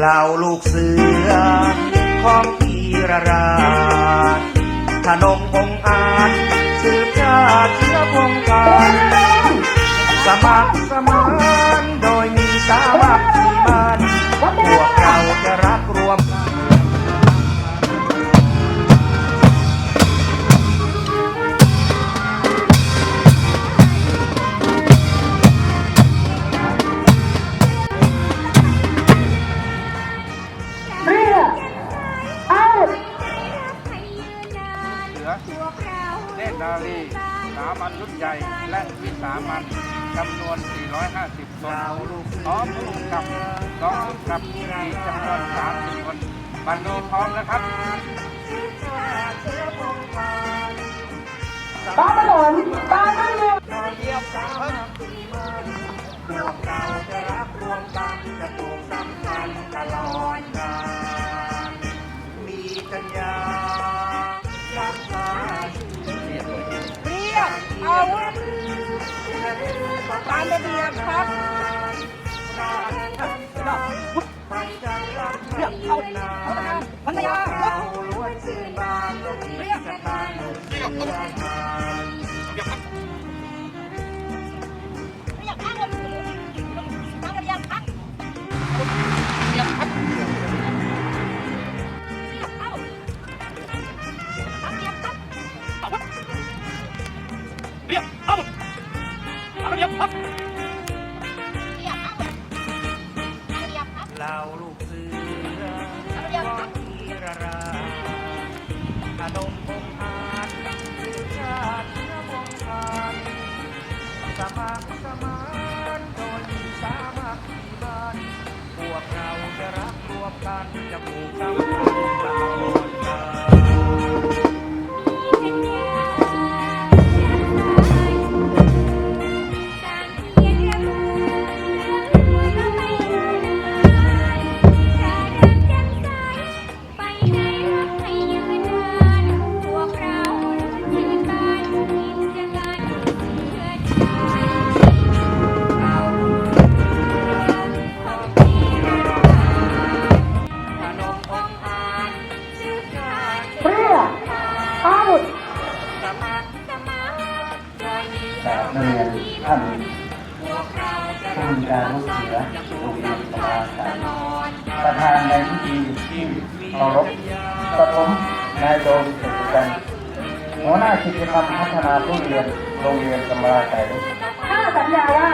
เหล่าลูกเสือ ของพีระราชขนมพงอาจสืบชาติเชื้อพงกันสมัครสมานโดยมีสามัคคี นารีสามัญรุ่นใหญ่ และวิสามันจำนวน 450คนพร้อมผู้กำกับกองผู้กับมีจำนวน30คนบันนี้พร้อมแล้วครับตามถนนตามถนนพวกเราจะรักรวมกันจะปลูกสัมพันธ์ตลอด ตามระเบียบครับเรียกเอาเขาพันยาเราล้วนสิ้นบางเรียกเรียกเอา เราลูกเสือตามระเบียบครับทีระราขนมพงอาจคือชาติเชื้อพงพันสมัครสมานโดยสามัคคีมันพวกเราจะรักรวมกันจะปลูกสัมพัน ยมีกราบนักเรียนท่านผู้มีการลูกเสือโรงเรียนสมาสารประธานในพิธีที่เคารพกระผมนายโดมเสกกันหัวหน้ากิจกรรมพัฒนาผู้เรียนโรงเรียนสมาสารข้าสัญญาว่า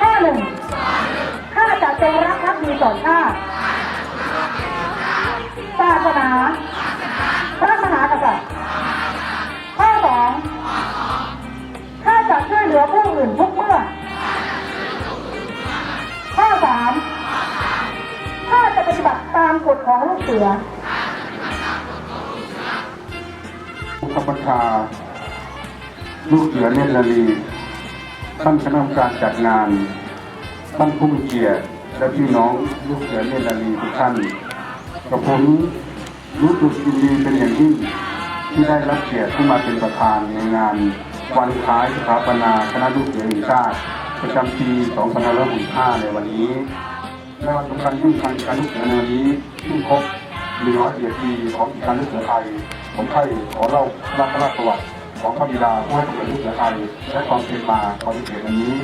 ข้อหนึ่งข้าจะจงรักภักดีต่อชาติศาสนา ฏิบัติตามกฎของลูกเสือผู้ขับบัญชาลูกเสือเนตรนารีท่านคณะกรรมการจัดงานท่านผู้มีเกียรติและพี่น้องลูกเสือเนตรนารีทุกท่านกับผมรู้สึกยินดีเป็นอย่างยิ่งที่ได้รับเกียรติที่มาเป็นประธานในงานวันคล้ายสถาปนาคณะลูกเสือแห่งชาติประจำปี 2565 ในวันนี้ ในวันสำคัญยิ่งทางการลูกเสือนานี้ที่งครบ101ปีของการลูกเสือไทยผมใครขอเล่าลักษณะประวัติของพระบิดาผู้ให้กำเนิดลูกเสือไทยและความเป็นมาของลูกเสือวันนี้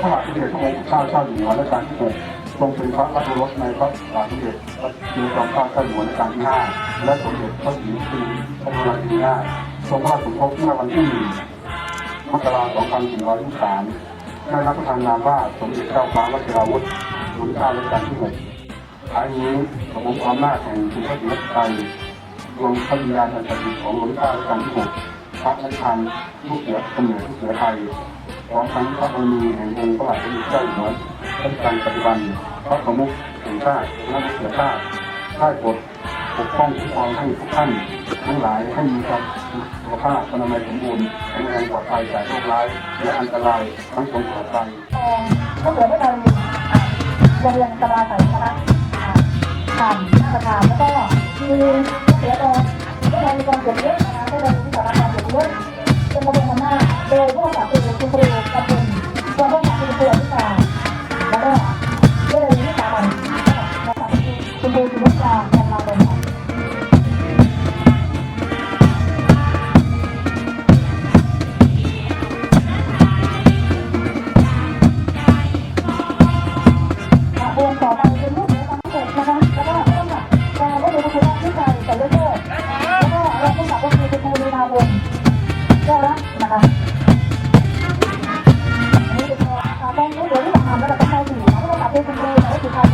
พระบาทสมเด็จพระองค์เจ้าเจ้าอยู่หัวรัชกาลที่หกทรงเป็นพระราชรสในพระบาทสมเด็จพระจุลจอมเกล้าเจ้าอยู่หัวรัชกาลที่ห้าและสมเด็จพระศรีนครินทร์พระบรมราชินีนาถทรงพระราชสมภพเมื่อวันที่หนึ่งมกราคม2423ได้รับประทานนามว่าสมเด็จเจ้าฟ้าวชิราวุธ รุนเการัชกาลที่หกท้ายนี้ขอผมความหน้าจแห่งคุณพระศรีรัตรัยรวมพระวิญญาณอันศักดิ์สิทธิ์ของรุนเกล้ารัชกาลที่หกพระราชทานลูกเสือเนิดลูกเสือไทยพร้อมทั้งพระบรมีแห่งองค์พระบาทสมเด็จเจ้าอยู่หัวรัชกาลปัจจุบันพระสมุขแห่งชาติและลูกเสือชาติได้โปรดปกป้องคุ้มครองให้ทุกท่านทั้งหลายให้มีความสุขภาพอนามัยสมบูรณ์แข็งแรงปลอดภัยจากโรคร้ายและอันตรายทั้งผลปลอดภัยก็เหลือไม่เลย จะเรียนสมาสัยคณะผ่านสถานแล้วก็มีเสียโดนก็เลยมีความเสียเยอะนะคะก็เลยมีสาระความเสียเยอะเป็นระบบอำนาโดยผู้กับคือคุณครูกับ คู่นี้มาบนแก้วละนะคะอันนี้แบงค์นี้เดี๋ยวที่เราทำแล้วเราก็ใช้ถุงเราก็ต้องตัดด้วยคุณครูแต่ว่าถุงเท้า